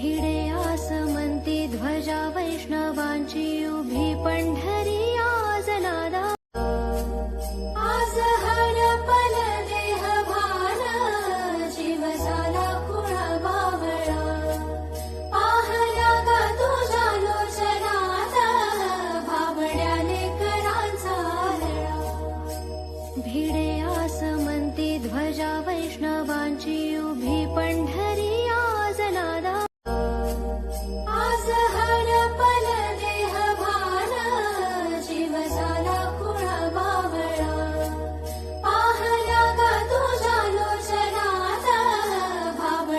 भिडे आसमन्ति ध्वजा वैष्णवाण्ढरि आजनादा आसहर पलदेह भारा शिवसाला पुनो जनादा। भाम भ भिडे आसमन्ति ध्वजा ध्वज पण्ढरी।